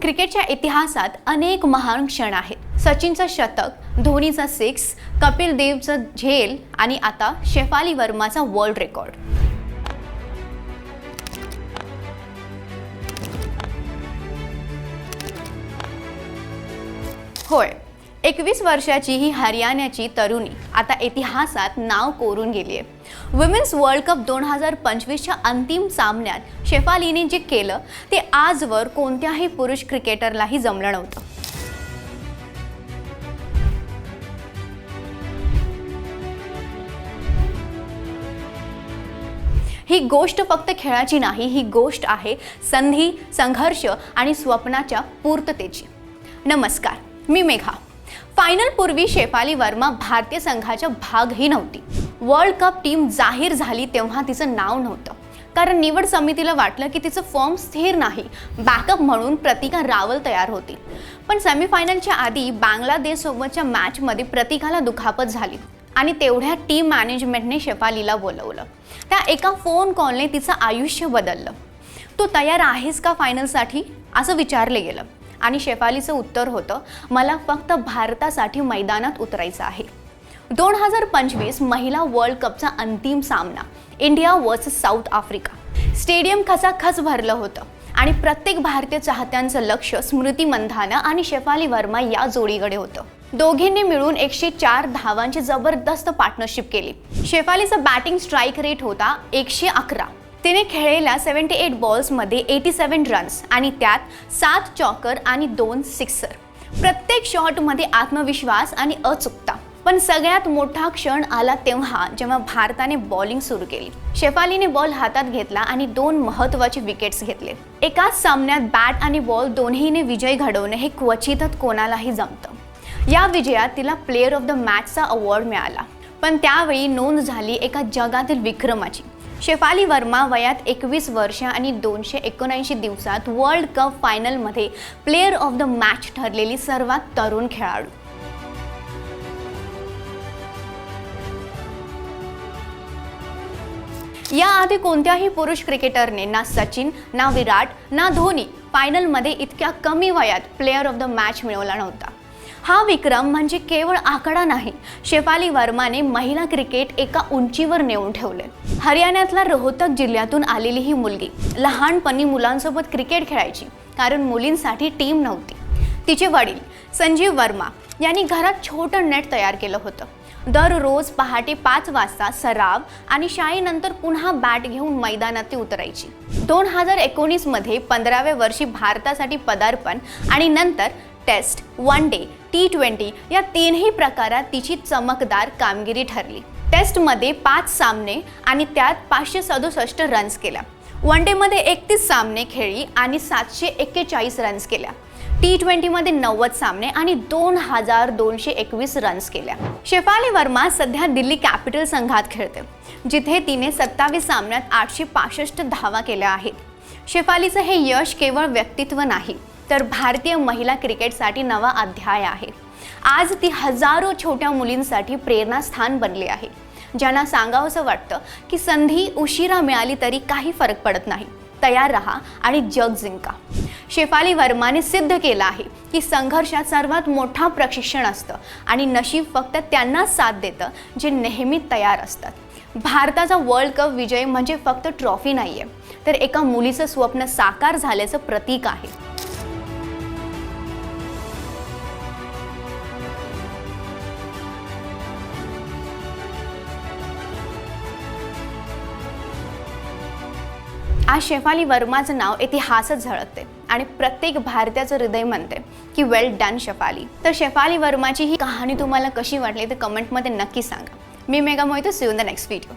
क्रिकेटच्या इतिहासात अनेक महान क्षण आहेत. सचिनचं शतक धोनीचा सिक्स कपिल देवचं झेल आणि आता शेफाली वर्माचा वर्ल्ड रेकॉर्ड होय एकवीस वर्षाची ही हरियाणाची तरुणी आता इतिहासात नाव कोरून गेली आहे वुमेन्स वर्ल्ड कप दोन हजार पंचवीसच्या अंतिम सामन्यात शेफालीने जे केलं ते आजवर कोणत्याही पुरुष क्रिकेटरलाही जमलं नव्हतं. ही गोष्ट फक्त खेळाची नाही ही गोष्ट आहे संधी संघर्ष आणि स्वप्नाच्या पूर्ततेची. नमस्कार मी मेघा. फायनल पूर्वी शेफाली वर्मा भारतीय संघाच्या भागही नव्हती. वर्ल्ड कप टीम जाहीर झाली तेव्हा तिचं नाव नव्हतं. कारण निवड समितीला वाटलं की तिचं फॉर्म स्थिर नाही. बॅकअप म्हणून प्रतिका रावल तयार होती. पण सेमीफायनलच्या आधी बांगलादेशसोबतच्या मॅचमध्ये प्रतिकाला दुखापत झाली. आणि तेवढ्या टीम मॅनेजमेंटने शेफालीला बोलवलं. त्या एका फोन कॉलने तिचं आयुष्य बदललं. तू तयार आहेस का फायनलसाठी असं विचारलं गेलं. आणि शेफालीचं उत्तर होतं मला फक्त भारतासाठी मैदानात उतरायचं आहे. दोन हजार पंचवीस महिला वर्ल्ड कपचा अंतिम सामना India versus South Africa. Stadium खचाखच भरलं होतं आणि प्रत्येक भारतीय चाहत्यांचं लक्ष स्मृती मंधाना आणि शेफाली वर्मा या जोडीकडे होतं. दोघींनी मिळून एकशे चार धावांची जबरदस्त पार्टनरशिप केली. शेफालीचा बॅटिंग स्ट्राईक रेट होता एकशे अकरा. तिने खेळलेल्या सेवन्टी एट बॉल्समध्ये एटी सेवन रन्स आणि त्यात सात चॉकर आणि दोन सिक्सर प्रत्येक शॉटमध्ये आत्मविश्वास आणि अचूकता. पण सगळ्यात मोठा क्षण आला तेव्हा जेव्हा भारताने बॉलिंग सुरू केली. शेफालीने बॉल हातात घेतला आणि दोन महत्त्वाचे विकेट्स घेतले. एकाच सामन्यात बॅट आणि बॉल दोन्हीने विजय घडवणे हे क्वचितच कोणालाही जमतं. या विजयात तिला प्लेअर ऑफ द मॅचचा अवॉर्ड मिळाला. पण त्यावेळी नोंद झाली एका जगातील विक्रमाची. शेफाली वर्मा वयात एकवीस वर्ष आणि दोनशे एकोणऐंशी दिवसात वर्ल्ड कप फायनलमध्ये प्लेअर ऑफ द मॅच ठरलेली सर्वात तरुण खेळाडू. याआधी कोणत्याही पुरुष क्रिकेटरने ना सचिन ना विराट ना धोनी फायनलमध्ये इतक्या कमी वयात प्लेअर ऑफ द मॅच मिळवला नव्हता. हा विक्रम म्हणजे केवळ आकडा नाही शेफाली वर्माने महिला क्रिकेट एका उंचीवर नेऊन ठेवले. हरियाणातल्या रोहतक जिल्ह्यातून आलेली ही मुलगी लहानपणी मुलांसोबत क्रिकेट खेळायची कारण मुलींसाठी टीम नव्हती. तिचे वडील संजीव वर्मा यांनी घरात छोटं नेट तयार केलं होतं. दररोज पहाटे पाच वाजता सराव आणि शाळेनंतर पुन्हा बॅट घेऊन मैदानात ती उतरायची. दोन हजार एकोणीसमध्ये पंधराव्या वर्षी भारतासाठी पदार्पण आणि नंतर test one day T twenty या तीनही प्रकारात तिची चमकदार कामगिरी ठरली. टेस्टमध्ये पाच सामने आणि त्यात पाचशे सदुसष्ट रन्स केल्या. वन डेमध्ये एकतीस सामने खेळली आणि सातशे एक्केचाळीस रन्स केल्या. टी ट्वेंटीमध्ये नव्वद सामने आणि दोन हजार दोनशे एकवीस रन्स केल्या. शेफाली वर्मा सध्या दिल्ली कॅपिटल संघात खेळते जिथे तिने सत्तावीस सामन्यात आठशे पासष्ट धावा केल्या आहेत. शेफालीचं हे यश केवळ व्यक्तित्व नाही तर भारतीय महिला क्रिकेटसाठी नवा अध्याय आहे. आज ती हजारो छोट्या मुलींसाठी प्रेरणास्थान बनले आहे ज्यांना सांगावंसं वाटतं की संधी उशिरा मिळाली तरी काही फरक पडत नाही. तयार राहा आणि जग जिंका. शेफाली वर्माने सिद्ध केलं आहे की संघर्षात सर्वात मोठा प्रशिक्षण असतं आणि नशीब फक्त त्यांनाच साथ देतं जे नेहमी तयार असतात. भारताचा वर्ल्ड कप विजय म्हणजे फक्त ट्रॉफी नाही आहे तर एका मुलीचं स्वप्न साकार झाल्याचं प्रतीक आहे. आज शेफाली वर्माचं नाव इतिहासच झळकते आणि प्रत्येक भारतीयाचं हृदय म्हणते की वेल डन शेफाली. तर शेफाली वर्माची ही कहाणी तुम्हाला कशी वाटली ते कमेंटमध्ये नक्की सांगा. मी mega mojito see the next video